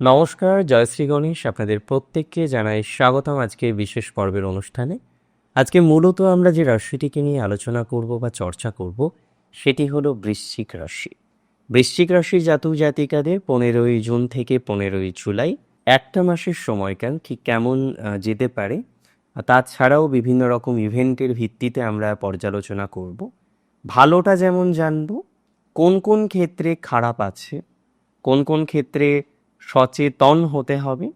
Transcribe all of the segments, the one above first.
নমস্কার জয়শ্রী গণেশ। আপনাদের প্রত্যেককে জানাই স্বাগতম আজকে বিশেষ পর্বের অনুষ্ঠানে। আজকে মূলত আমরা যে রাশিটিকে নিয়ে আলোচনা করব বা চর্চা করব, সেটি হলো বৃশ্চিক রাশি। বৃশ্চিক রাশির জাতক জাতিকাদের পনেরোই জুন থেকে পনেরোই জুলাই, একটা মাসের সময়কাল ঠিক কেমন যেতে পারে। তাছাড়াও বিভিন্ন রকম ইভেন্টের ভিত্তিতে আমরা পর্যালোচনা করব। ভালোটা যেমন জানব, কোন কোন ক্ষেত্রে খারাপ আছে, কোন কোন ক্ষেত্রে সচেতন হতে হবে।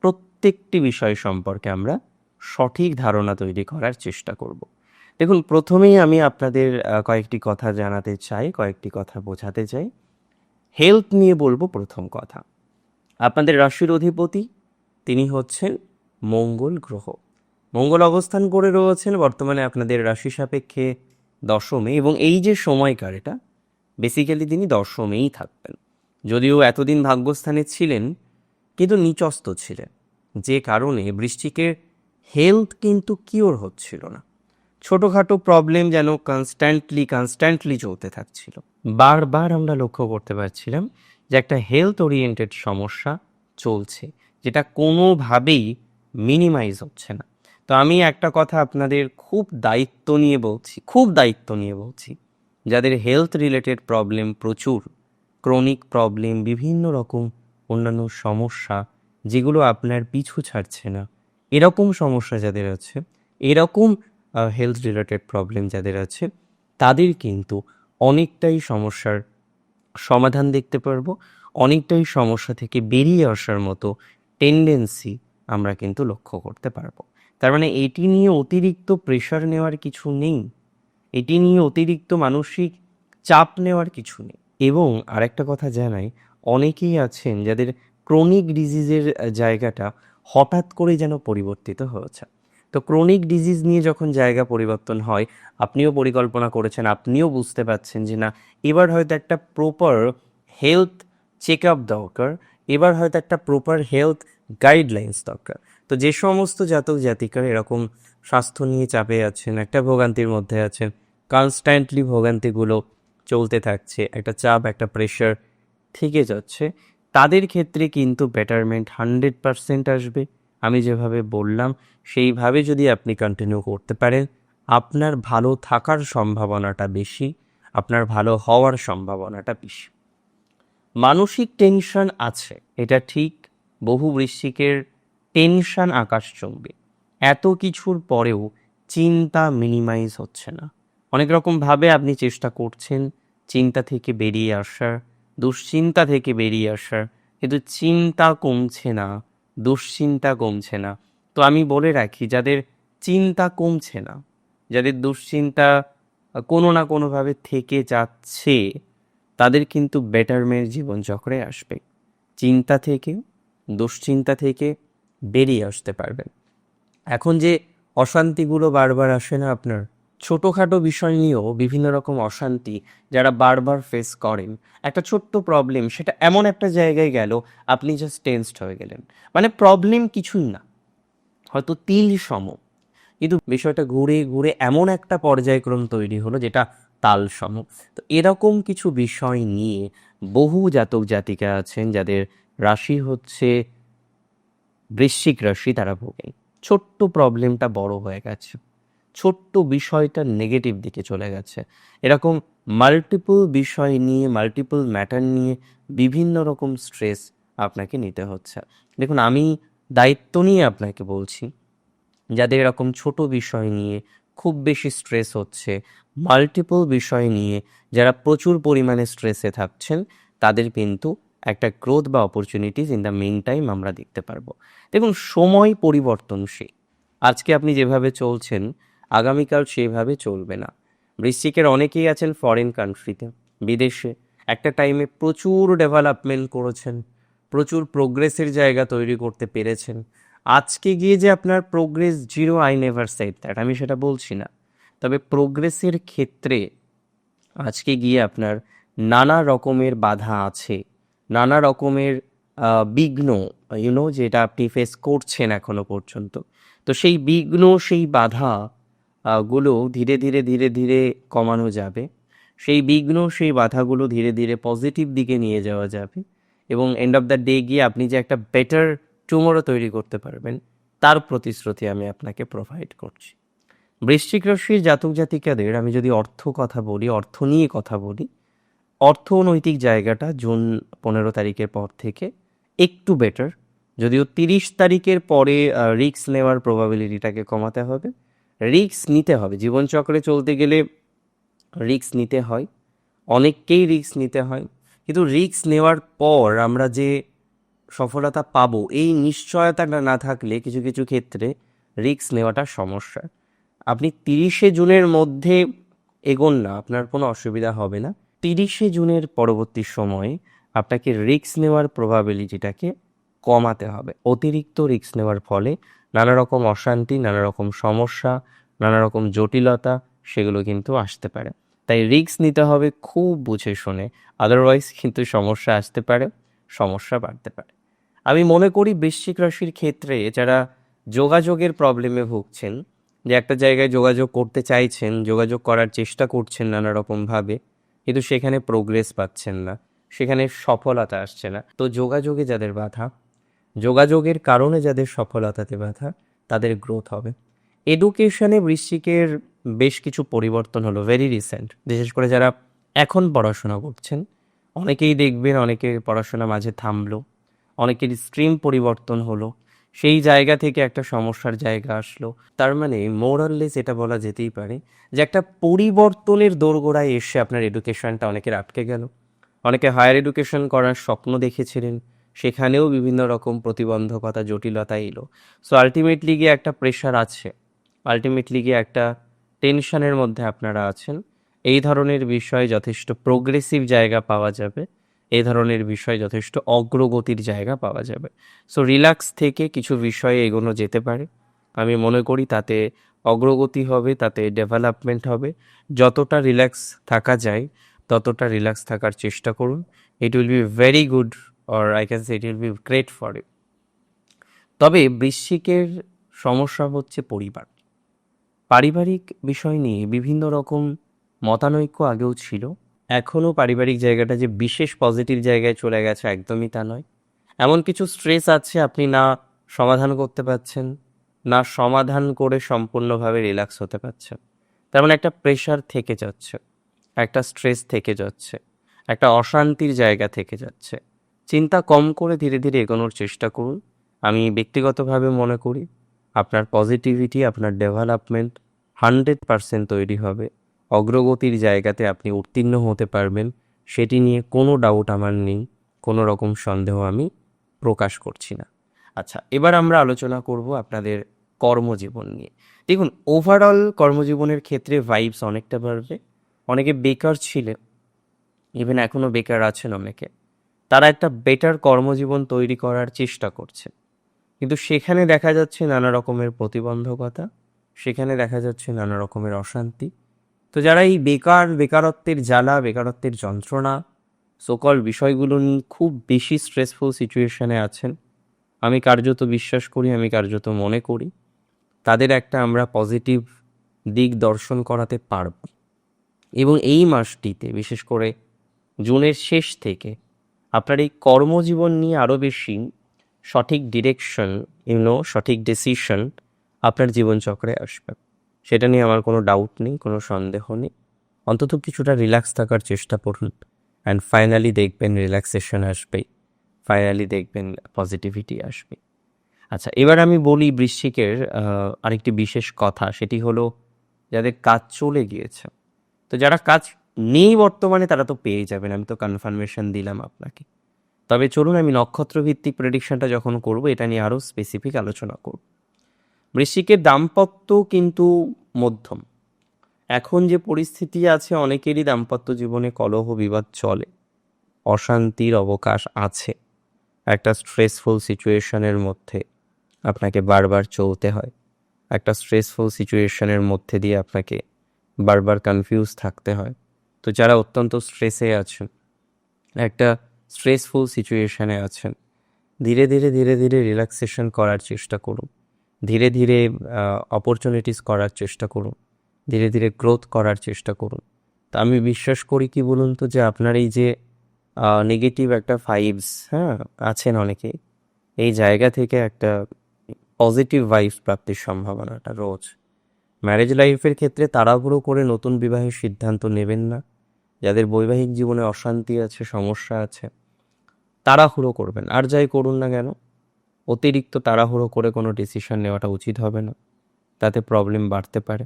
প্রত্যেকটি বিষয় সম্পর্কে আমরা সঠিক ধারণা তৈরি করার চেষ্টা করব। দেখুন, প্রথমেই আমি আপনাদের কয়েকটি কথা জানাতে চাই, কয়েকটি কথা বোঝাতে চাই। হেলথ নিয়ে বলব প্রথম কথা। আপনাদের রাশির অধিপতি, তিনি হচ্ছেন মঙ্গল গ্রহ। মঙ্গল অবস্থান করে রয়েছেন বর্তমানে আপনাদের রাশি সাপেক্ষে দশমে এবং এই যে সময়কার এটা বেসিক্যালি তিনি দশমেই থাকবেন। যদিও এতদিন ভাগ্যস্থানে ছিলেন, কিন্তু নিচস্ত ছিলেন। যে কারণে বৃশ্চিকের হেলথ কিন্তু কিওর হচ্ছিল না। ছোটোখাটো প্রবলেম যেন কনস্ট্যান্টলি কনস্ট্যান্টলি চলতে থাকছিল। বারবার আমরা লক্ষ্য করতে পারছিলাম যে একটা হেলথ ওরিয়েন্টেড সমস্যা চলছে, যেটা কোনোভাবেই মিনিমাইজ হচ্ছে না। তো আমি একটা কথা আপনাদের খুব দায়িত্ব নিয়ে বলছি, খুব দায়িত্ব নিয়ে বলছি, যাদের হেলথ রিলেটেড প্রবলেম প্রচুর ক্রনিক প্রবলেম, বিভিন্ন রকম অন্যান্য সমস্যা যেগুলো আপনার পিছু ছাড়ছে না। এরকম সমস্যা যাদের আছে, এরকম হেলথ রিলেটেড প্রবলেম যাদের আছে, তাদের কিন্তু অনেকটাই সমস্যার সমাধান দেখতে পারব। অনেকটাই সমস্যা থেকে বেরিয়ে আসার মতো টেন্ডেন্সি আমরা কিন্তু লক্ষ্য করতে পারব। তার মানে এটি নিয়ে অতিরিক্ত প্রেশার নেওয়ার কিছু নেই। এটি নিয়ে অতিরিক্ত মানসিক চাপ নেওয়ার কিছু নেই। এবং আরেকটা কথা জানাই, অনেকেই আছেন যাদের ক্রনিক ডিজিজের জায়গাটা হঠাৎ করে যেন পরিবর্তিত হয়েছে। তো ক্রনিক ডিজিজ নিয়ে যখন জায়গা পরিবর্তন হয়, আপনিও পরিকল্পনা করেছেন, আপনিও বুঝতে পারছেন যে না, এবার হয়তো একটা প্রপার হেলথ চেক আপ দরকার, এবার হয়তো একটা প্রপার হেলথ গাইডলাইন্স দরকার। তো যে সমস্ত জাতক জাতিকার এরকম স্বাস্থ্য নিয়ে চাপে আছেন, একটা ভোগান্তির মধ্যে আছেন কনস্ট্যান্টলি ভোগান্তিগুলো চলতে থাকছে, একটা চাপ, একটা প্রেশার থেকে যাচ্ছে। তাদের ক্ষেত্রে কিন্তু বেটারমেন্ট হান্ড্রেড পারসেন্ট আসবে। আমি যেভাবে বললাম, সেইভাবে যদি আপনি কন্টিনিউ করতে পারেন, আপনার ভালো থাকার সম্ভাবনাটা বেশি, আপনার ভালো হওয়ার সম্ভাবনাটা বেশি। মানসিক টেনশন আছে, এটা ঠিক, বহু বৃশ্চিকের টেনশন আকাশচুম্বী এত কিছুর পরেও চিন্তা মিনিমাইজ হচ্ছে না। অনেক রকমভাবে আপনি চেষ্টা করছেন চিন্তা থেকে বেরিয়ে আসার, দুশ্চিন্তা থেকে বেরিয়ে আসার, কিন্তু চিন্তা কমছে না, দুশ্চিন্তা কমছে না। তো আমি বলে রাখি, যাদের চিন্তা কমছে না, যাদের দুশ্চিন্তা কোনো না কোনোভাবে থেকে যাচ্ছে, তাদের কিন্তু বেটারমেন্ট জীবনচক্রে আসবে। চিন্তা থেকে, দুশ্চিন্তা থেকে বেরিয়ে আসতে পারবেন। এখন যে অশান্তিগুলো বারবার আসে না আপনার ছোটোখাটো বিষয় নিয়েও বিভিন্ন রকম অশান্তি যারা বারবার ফেস করেন। একটা ছোট্ট প্রবলেম সেটা এমন একটা জায়গায় গেল, আপনি জাস্ট টেন্সড হয়ে গেলেন। মানে প্রবলেম কিছুই না। হয়তো তিল সম। কিন্তু বিষয়টা ঘুরে ঘুরে এমন একটা পর্যায়ক্রম তৈরি হলো, যেটা তাল সম। তো এরকম কিছু বিষয় নিয়ে বহু জাতক জাতিকা আছেন, যাদের রাশি হচ্ছে বৃশ্চিক রাশি, তারা ভোগেন। ছোট্ট প্রবলেমটা বড় হয়ে গেছে। ছোট্ট বিষয়টা নেগেটিভ দিকে চলে গেছে। এরকম মাল্টিপল বিষয় নিয়ে মাল্টিপল ম্যাটার নিয়ে বিভিন্ন রকম স্ট্রেস আপনাকে নিতে হচ্ছে। দেখুন, আমি দায়িত্ব নিয়ে আপনাকে বলছি, যাদের এরকম ছোট বিষয় নিয়ে খুব বেশি স্ট্রেস হচ্ছে মাল্টিপল বিষয় নিয়ে যারা প্রচুর পরিমাণে স্ট্রেসে থাকছেন, তাদের কিন্তু একটা গ্রোথ বা opportunities in the mean time আমরা দেখতে পারব। দেখুন, সময় পরিবর্তনশীল। আজকে আপনি যেভাবে চলছেন আগামীকাল সেভাবে চলবে না। বৃশ্চিকের অনেকেই আছেন ফরেন কান্ট্রিতে বিদেশে একটা টাইমে প্রচুর ডেভেলপমেন্ট করেছেন, প্রচুর প্রোগ্রেসের জায়গা তৈরি করতে পেরেছেন। আজকে গিয়ে যে আপনার progress zero I never said that আমি সেটা বলছি না। তবে প্রোগ্রেসের ক্ষেত্রে আজকে গিয়ে আপনার নানা রকমের বাধা আছে, নানা রকমের বিঘ্ন ইউনো যেটা আপনি ফেস করছেন এখনও পর্যন্ত। তো সেই বিঘ্ন, সেই বাধা গুলো ধীরে ধীরে ধীরে ধীরে কমানো যাবে। সেই বিঘ্ন, সেই বাধাগুলো ধীরে ধীরে পজিটিভ দিকে নিয়ে যাওয়া যাবে এবং এন্ড অফ দ্য ডে গিয়ে আপনি যে একটা বেটার টুমোরো তৈরি করতে পারবেন, তার প্রতিশ্রুতি আমি আপনাকে প্রোভাইড করছি। বৃশ্চিক রাশির জাতক জাতিকাদের আমি যদি অর্থ কথা বলি, অর্থ নিয়ে কথা বলি, অর্থনৈতিক জায়গাটা জুন পনেরো তারিখের পর থেকে একটু বেটার যদিও তিরিশ তারিখের পরে রিক্স নেওয়ার প্রবাবিলিটিটাকে কমাতে হবে। রিক্স নিতে হবে। জীবনচক্রে চলতে গেলে রিক্স নিতে হয়। অনেককেই রিক্স নিতে হয়। কিন্তু রিক্স নেওয়ার পর আমরা যে সফলতা পাবো, এই নিশ্চয়তাটা না থাকলে কিছু কিছু ক্ষেত্রে রিক্স নেওয়াটা সমস্যা। আপনি তিরিশে জুনের মধ্যে এগোন না, আপনার কোনো অসুবিধা হবে না। তিরিশে জুনের পরবর্তী সময়ে আপনাকে রিক্স নেওয়ার প্রবাবিলিটিটাকে কমাতে হবে। অতিরিক্ত রিক্স নেওয়ার ফলে নানা রকম অশান্তি নানা রকম সমস্যা নানা রকম জটিলতা, সেগুলো কিন্তু আসতে পারে। তাই রিক্স নিতে হবে খুব বুঝে শুনে। আদারওয়াইজ কিন্তু সমস্যা আসতে পারে, সমস্যা বাড়তে পারে। আমি মনে করি বৃশ্চিক রাশির ক্ষেত্রে যারা যোগাযোগের প্রবলেমে ভুগছেন, যে একটা জায়গায় যোগাযোগ করতে চাইছেন, যোগাযোগ করার চেষ্টা করছেন নানা রকমভাবে কিন্তু সেখানে প্রোগ্রেস পাচ্ছেন না, সেখানে সফলতা আসছে না। তো যোগাযোগে যাদের বাধা যোগাযোগের কারণে যাদের সফলতাতে ব্যথা তাদের গ্রোথ হবে। এডুকেশনে বৃশ্চিকের বেশ কিছু পরিবর্তন হলো ভেরি রিসেন্ট বিশেষ করে যারা এখন পড়াশোনা করছেন, অনেকেই দেখবেন অনেকের পড়াশোনা মাঝে থামলো, অনেকের স্ট্রিম পরিবর্তন হলো, সেই জায়গা থেকে একটা সমস্যার জায়গা আসলো। তার মানে মোরাললেস এটা বলা যেতেই পারে যে একটা পরিবর্তনের দোরগোড়ায় এসে আপনার এডুকেশনটা অনেকের আটকে গেল। অনেকে হায়ার এডুকেশন করার স্বপ্ন দেখেছিলেন সেখানেও বিভিন্ন রকম প্রতিবন্ধকতা, জটিলতা এলো। সো আলটিমেটলি গিয়ে একটা প্রেশার আছে। আলটিমেটলি গিয়ে একটা টেনশনের মধ্যে আপনারা আছেন। এই ধরনের বিষয়ে যথেষ্ট প্রোগ্রেসিভ জায়গা পাওয়া যাবে। এই ধরনের বিষয় যথেষ্ট অগ্রগতির জায়গা পাওয়া যাবে। সো রিল্যাক্স থেকে কিছু বিষয়ে এগোনো যেতে পারে। আমি মনে করি তাতে অগ্রগতি হবে, তাতে ডেভেলপমেন্ট হবে। যতটা রিল্যাক্স থাকা যায়, ততটা রিল্যাক্স থাকার চেষ্টা করুন। It will be very good or I can say it will be great for you তবে বৃশ্চিকের সমস্যা হচ্ছে পরিবার। পারিবারিক বিষয় নিয়ে বিভিন্ন রকম মতানৈক্য আগেও ছিল। এখনও পারিবারিক জায়গাটা যে বিশেষ পজিটিভ জায়গায় চলে গেছে একদমই তা নয়। এমন কিছু স্ট্রেস আছে আপনি না সমাধান করতে পারছেন, না সমাধান করে সম্পূর্ণভাবে রিল্যাক্স হতে পারছেন। তার মানে একটা প্রেশার থেকে যাচ্ছে, একটা স্ট্রেস থেকে যাচ্ছে, একটা অশান্তির জায়গা থেকে যাচ্ছে। চিন্তা কম করে ধীরে ধীরে এগোনোর চেষ্টা করুন। আমি ব্যক্তিগতভাবে মনে করি আপনার পজিটিভিটি আপনার ডেভেলপমেন্ট হান্ড্রেড পারসেন্ট তৈরি হবে। অগ্রগতির জায়গাতে আপনি উত্তীর্ণ হতে পারবেন, সেটি নিয়ে কোনো ডাউট আমার নেই, কোনো রকম সন্দেহ আমি প্রকাশ করছি না। আচ্ছা এবার আমরা আলোচনা করব আপনাদের কর্মজীবন নিয়ে। দেখুন ওভারঅল কর্মজীবনের ক্ষেত্রে ভাইবস অনেকটা বাড়বে। অনেকে বেকার ছিলে ইভেন এখনও বেকার আছেন অনেকে। তারা একটা বেটার কর্মজীবন তৈরি করার চেষ্টা করছে। কিন্তু সেখানে দেখা যাচ্ছে নানা রকমের প্রতিবন্ধকতা, সেখানে দেখা যাচ্ছে নানা রকমের অশান্তি। তো যারা এই বেকার, বেকারত্বের জ্বালা, বেকারত্বের যন্ত্রণা সকল বিষয়গুলো নিয়ে খুব বেশি স্ট্রেসফুল সিচুয়েশনে আছেন, আমি কার্যত বিশ্বাস করি, আমি কার্যত মনে করি, তাদের একটা আমরা পজিটিভ দিক দর্শন করাতে পারব। এবং এই মাসটিতে, বিশেষ করে জুনের শেষ থেকে আপনার এই কর্মজীবন নিয়ে আরও বেশি সঠিক ডিরেকশন ইউনো সঠিক ডিসিশন আপনার জীবনচক্রে আসবে। সেটা নিয়ে আমার কোনো ডাউট নেই, কোনো সন্দেহ নেই। অন্তত কিছুটা রিল্যাক্স থাকার চেষ্টা করুন। অ্যান্ড ফাইনালি দেখবেন রিল্যাক্সেশন আসবে ফাইনালি দেখবেন পজিটিভিটি আসবে আচ্ছা এবার আমি বলি বৃশ্চিকের আরেকটি বিশেষ কথা, সেটি হলো যাদের কাজ চলে গিয়েছে। তো যারা কাজ নেই বর্তমানে, তারা তো পেয়ে যাবেন। আমি তো কনফার্মেশন দিলাম আপনাকে। তবে চলুন, আমি নক্ষত্র ভিত্তিক প্রেডিকশনটা যখন করব, এটা নিয়ে আরও স্পেসিফিক আলোচনা করব। বৃশ্চিকের দাম্পত্য কিন্তু মধ্যম। এখন যে পরিস্থিতি আছে, অনেকেরই দাম্পত্য জীবনে কলহ, বিবাদ চলে। অশান্তির অবকাশ আছে। একটা স্ট্রেসফুল সিচুয়েশনের মধ্যে আপনাকে বারবার চলতে হয়। একটা স্ট্রেসফুল সিচুয়েশনের মধ্যে দিয়ে আপনাকে বারবার কনফিউজ থাকতে হয়। তো যারা অত্যন্ত স্ট্রেসে আছেন একটা স্ট্রেসফুল সিচুয়েশানে আছেন, ধীরে ধীরে ধীরে ধীরে রিল্যাক্সেশন করার চেষ্টা করুন। ধীরে ধীরে অপরচুনিটিস করার চেষ্টা করুন। ধীরে ধীরে গ্রোথ করার চেষ্টা করুন। তা আমি বিশ্বাস করি কি বলুন তো যে আপনার এই যে নেগেটিভ একটা ভাইবস হ্যাঁ আছেন অনেকে এই জায়গা থেকে একটা পজিটিভ ভাইবস প্রাপ্তির সম্ভাবনাটা রোজ ম্যারেজ লাইফের ক্ষেত্রে তাড়াহুড়ো করে নতুন বিবাহের সিদ্ধান্ত নেবেন না। যাদের বৈবাহিক জীবনে অশান্তি আছে, সমস্যা আছে, তাড়াহুড়ো করবেন। আর যাই করুন না কেন, অতিরিক্ত তাড়াহুড়ো করে কোনো ডিসিশন নেওয়াটা উচিত হবে না। তাতে প্রবলেম বাড়তে পারে।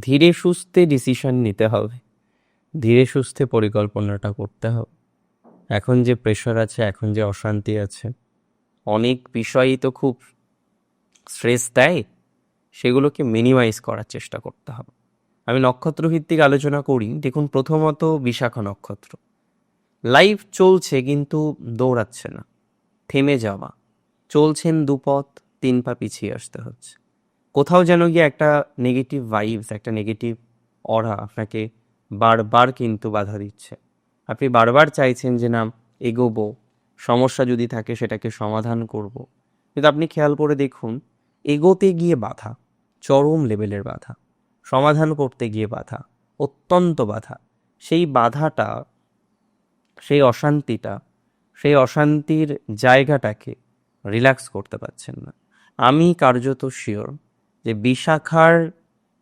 ধীরে সুস্থে ডিসিশন নিতে হবে। ধীরে সুস্থে পরিকল্পনাটা করতে হবে। এখন যে প্রেশার আছে, এখন যে অশান্তি আছে, অনেক বিষয়ই তো খুব স্ট্রেস দেয়। সেগুলোকে মিনিমাইজ করার চেষ্টা করতে হবে। আমি নক্ষত্র ভিত্তিক আলোচনা করি। দেখুন, প্রথমত বিশাখা নক্ষত্র। লাইফ চলছে কিন্তু দৌড়াচ্ছে না। থেমে যাওয়া। চলছেন দুপথ তিন পা পিছিয়ে আসতে হচ্ছে। কোথাও যেন গিয়ে একটা নেগেটিভ ভাইবস একটা নেগেটিভ অরা আপনাকে বারবার কিন্তু বাধা দিচ্ছে। আপনি বারবার চাইছেন যে, না, এগোবো। সমস্যা যদি থাকে, সেটাকে সমাধান করব। কিন্তু আপনি খেয়াল করে দেখুন, এগোতে গিয়ে বাধা, চরম লেভেলের বাধা। সমাধান করতে গিয়ে বাধা, অত্যন্ত বাধা। সেই বাধাটা, সেই অশান্তিটা, সেই অশান্তির জায়গাটাকে রিল্যাক্স করতে পারছেন না। আমি কার্যত শিওর যে বিশাখার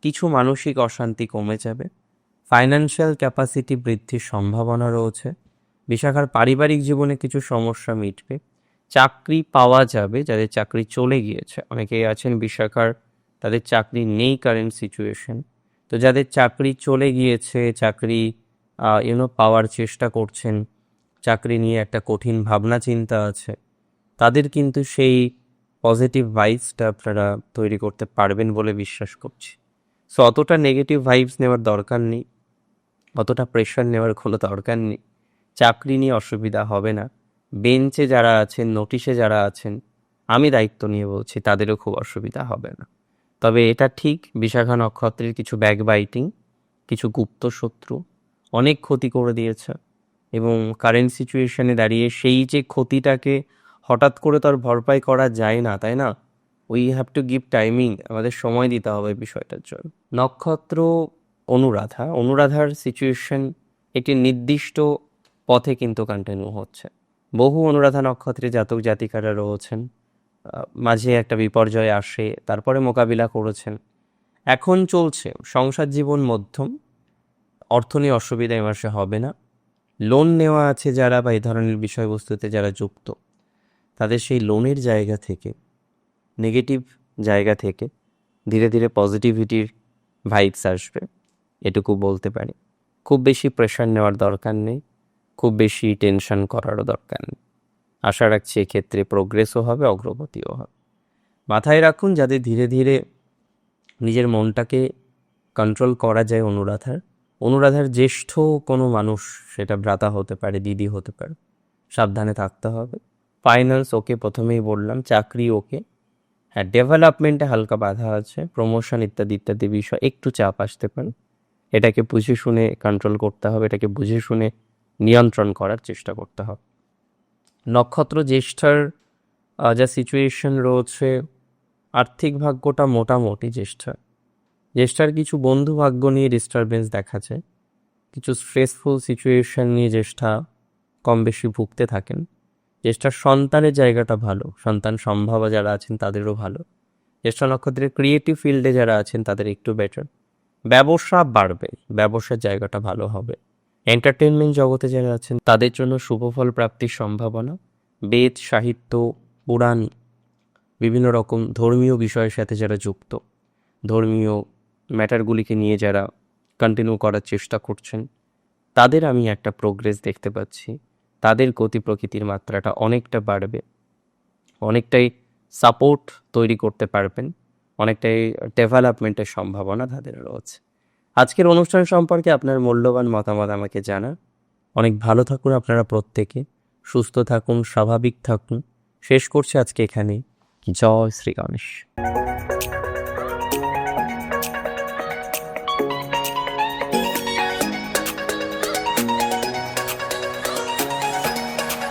কিছু মানসিক অশান্তি কমে যাবে ফাইন্যান্সিয়াল ক্যাপাসিটি বৃদ্ধির সম্ভাবনা রয়েছে, বিশাখার পারিবারিক জীবনে কিছু সমস্যা মিটবে, চাকরি পাওয়া যাবে, যাদের চাকরি চলে গিয়েছে, অনেকেই আছেন বিশাখার তাদের চাকরি নেই কারেন্ট সিচুয়েশন তো যাদের চাকরি চলে গিয়েছে, চাকরি ইউনো পাওয়ার চেষ্টা করছেন, চাকরি নিয়ে একটা কঠিন ভাবনা চিন্তা আছে, তাদের কিন্তু সেই পজিটিভ ভাইবসটা আপনারা তৈরি করতে পারবেন বলে বিশ্বাস করছি। সো অতটা নেগেটিভ ভাইবস নেওয়ার দরকার নেই, অতটা প্রেশার নেওয়ার কোনো দরকার নেই, চাকরি নিয়ে অসুবিধা হবে না। বেঞ্চে যারা আছেন নোটিশে যারা আছেন, আমি দায়িত্ব নিয়ে বলছি, তাদেরও খুব অসুবিধা হবে না। তবে এটা ঠিক বিশাখা নক্ষত্রের কিছু ব্যাক বাইটিং কিছু গুপ্ত শত্রু অনেক ক্ষতি করে দিয়েছে এবং কারেন্ট সিচুয়েশনে দাঁড়িয়ে সেই যে ক্ষতিটাকে হঠাৎ করে তো আর ভরপাই করা যায় না, তাই না? We have to give timing আমাদের সময় দিতে হবে বিষয়টার জন্য। নক্ষত্র অনুরাধা, অনুরাধার সিচুয়েশন একটি নির্দিষ্ট পথে কিন্তু কন্টিনিউ হচ্ছে। বহু অনুরাধা নক্ষত্রে জাতক জাতিকারা রয়েছেন। মাঝে একটা বিপর্যয় আসে, তারপরে মোকাবিলা করেছেন। এখন চলছে, সংসার জীবন মধ্যম, অর্থ নিয়ে অসুবিধা মাসে হবে না। লোন নেওয়া আছে যারা বা এই ধরনের বিষয়বস্তুতে যারা যুক্ত, তাদের সেই লোনের জায়গা থেকে নেগেটিভ জায়গা থেকে ধীরে ধীরে পজিটিভিটির ভাইবস আসবে, এটুকু বলতে পারি। খুব বেশি প্রেশার নেওয়ার দরকার নেই, খুব বেশি টেনশন করারও দরকার নেই। আশা রাখছি এক্ষেত্রে প্রোগ্রেসও হবে, অগ্রগতিও হবে। মাথায় রাখুন যাদের ধীরে ধীরে নিজের মনটাকে কন্ট্রোল করা যায় অনুরাধার। অনুরাধার জ্যেষ্ঠ কোনো মানুষ, সেটা ভ্রাতা হতে পারে, দিদি হতে পারে, সাবধানে থাকতে হবে। ফাইনালস ওকে প্রথমেই বললাম, চাকরি, ওকে। হ্যাঁ ডেভেলপমেন্টে হালকা বাধা আছে প্রমোশন ইত্যাদি ইত্যাদি বিষয়, একটু চাপ আসতে পারে। এটাকে বুঝে শুনে কন্ট্রোল করতে হবে, এটাকে বুঝে শুনে নিয়ন্ত্রণ করার চেষ্টা করতে হবে। নক্ষত্র জ্যেষ্ঠার যা সিচুয়েশন রয়েছে, আর্থিক ভাগ্যটা মোটামুটি জ্যেষ্ঠার। জ্যেষ্ঠার কিছু বন্ধু ভাগ্য নিয়ে ডিস্টারবেন্স দেখা যায় কিছু স্ট্রেসফুল সিচুয়েশন নিয়ে জ্যেষ্ঠা কম বেশি ভুগতে থাকেন। জ্যেষ্ঠার সন্তানের জায়গাটা ভালো, সন্তান সম্ভাবা যারা আছেন তাদেরও ভালো। জ্যেষ্ঠ নক্ষত্রের ক্রিয়েটিভ ফিল্ডে যারা আছেন তাদের একটু বেটার ব্যবসা বাড়বে, ব্যবসার জায়গাটা ভালো হবে। এন্টারটেনমেন্ট জগতে যারা আছেন, তাদের জন্য শুভফল প্রাপ্তির সম্ভাবনা, বেদ, সাহিত্য, পুরাণ, বিভিন্ন রকম ধর্মীয় বিষয়ের সাথে যারা যুক্ত, ধর্মীয় ম্যাটারগুলিকে নিয়ে যারা কন্টিনিউ করার চেষ্টা করছেন, তাদের আমি একটা প্রোগ্রেস দেখতে পাচ্ছি। তাদের গতি প্রকৃতির মাত্রাটা অনেকটা বাড়বে, অনেকটাই সাপোর্ট তৈরি করতে পারবেন, অনেকটাই ডেভেলপমেন্টের সম্ভাবনা তাদের রয়েছে। আজকের অনুষ্ঠান সম্পর্কে আপনার মূল্যবান মতামত আমাকে জানান। অনেক ভালো থাকুন আপনারা প্রত্যেকে। সুস্থ থাকুন, স্বাভাবিক থাকুন। শেষ করছি আজকে এখানে জয় শ্রী গণেশ।